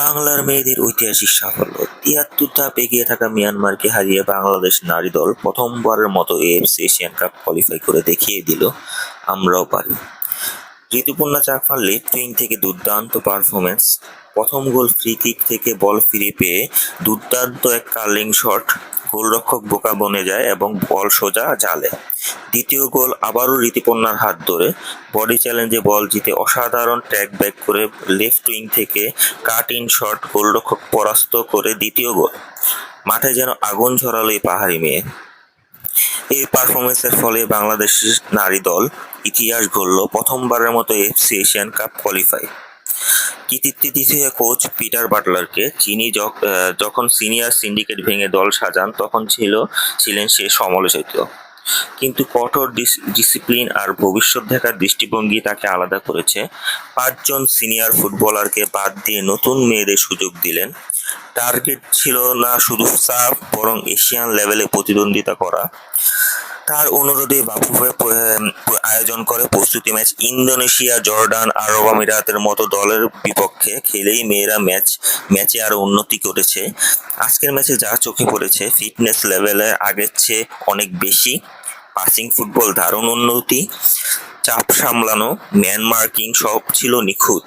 বাংলার মেয়েদের ঐতিহাসিক সাফল্য। তিয়াত্তর ধাপ এগিয়ে থাকা মিয়ানমারকে হারিয়ে বাংলাদেশ নারী দল প্রথমবারের মতো এএফসি এশিয়ান কাপ কোয়ালিফাই করে দেখিয়ে দিল, আমরাও পারি। ঋতুপর্ণা চাকমার লেফট উইং থেকে দুর্দান্ত পারফরমেন্স প্রথম গোল ফ্রি কিক থেকে বল ফিরে পেয়ে দুর্দান্ত এক কার্লিং শট গোলরক্ষক বোকা বনে যায় এবং বল সোজা জালে দ্বিতীয় গোল আবারও ঋতুপর্ণার হাত ধরে। বডি চ্যালেঞ্জে বল জিতে অসাধারণ ট্র্যাক ব্যাক করে লেফট উইং থেকে কাট ইন শট গোলরক্ষক পরাস্ত করে দ্বিতীয় গোল। মাঠে যেন আগুন ঝরালো এই পাহাড়ি মেয়ে। এই পারফরমেন্সের ফলে বাংলাদেশের নারী দল ইতিহাস গড়ল প্রথমবারের মতো এফসি এশিয়ান কাপ কোয়ালিফাই কৃতিত্বে দ্বিতীয় কোচ পিটার বাটলারকে। যিনি যখন সিনিয়র সিন্ডিকেট ভেঙে দল সাজান, তখন ছিল, ছিলেন সে সমালোচিত। কিন্তু কঠোর ডিসিপ্লিন আর ভবিষ্যৎ দেখার দৃষ্টিভঙ্গি তাকে আলাদা করেছে। পাঁচজন সিনিয়র ফুটবলারকে বাদ দিয়ে নতুন মেয়েদের সুযোগ দিলেন। টার্গেট ছিল না শুধু সাফ বরং এশিয়ান লেভেলে প্রতিদ্বন্দ্বিতা করা। তার অনুরোধে বাফুফে আয়োজন করে প্রস্তুতি ম্যাচ ইন্দোনেশিয়া, জর্ডান, আরব আমিরাতের মতো দলের বিপক্ষে খেলেই মেয়েরা ম্যাচ, ম্যাচে আরও উন্নতি করেছে আজকের ম্যাচে যা চোখে পড়েছে, ফিটনেস লেভেলে আগের চেয়ে অনেক বেশি। পাসিং ফুটবল দারুণ উন্নতি। চাপ সামলানো, ম্যান মার্কিং সব ছিল নিখুঁত।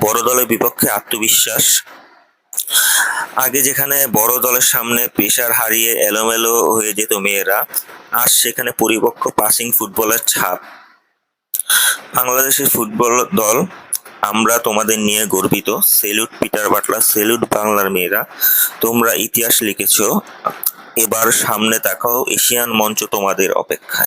বড় দলের বিপক্ষে আত্মবিশ্বাস। আগে যেখানে বড় দলের সামনে প্রেশার হারিয়ে এলোমেলো হয়ে যেত মেয়েরা আজ সেখানে পরিপক্ক পাসিং ফুটবলের ছাপ। বাংলাদেশের ফুটবল দল আমরা তোমাদের নিয়ে গর্বিত। সেলুট পিটার বাটলার সেলুট বাংলার মেয়েরা। তোমরা ইতিহাস লিখেছ। এবার সামনে তাকাও এশিয়ান মঞ্চ তোমাদের অপেক্ষায়।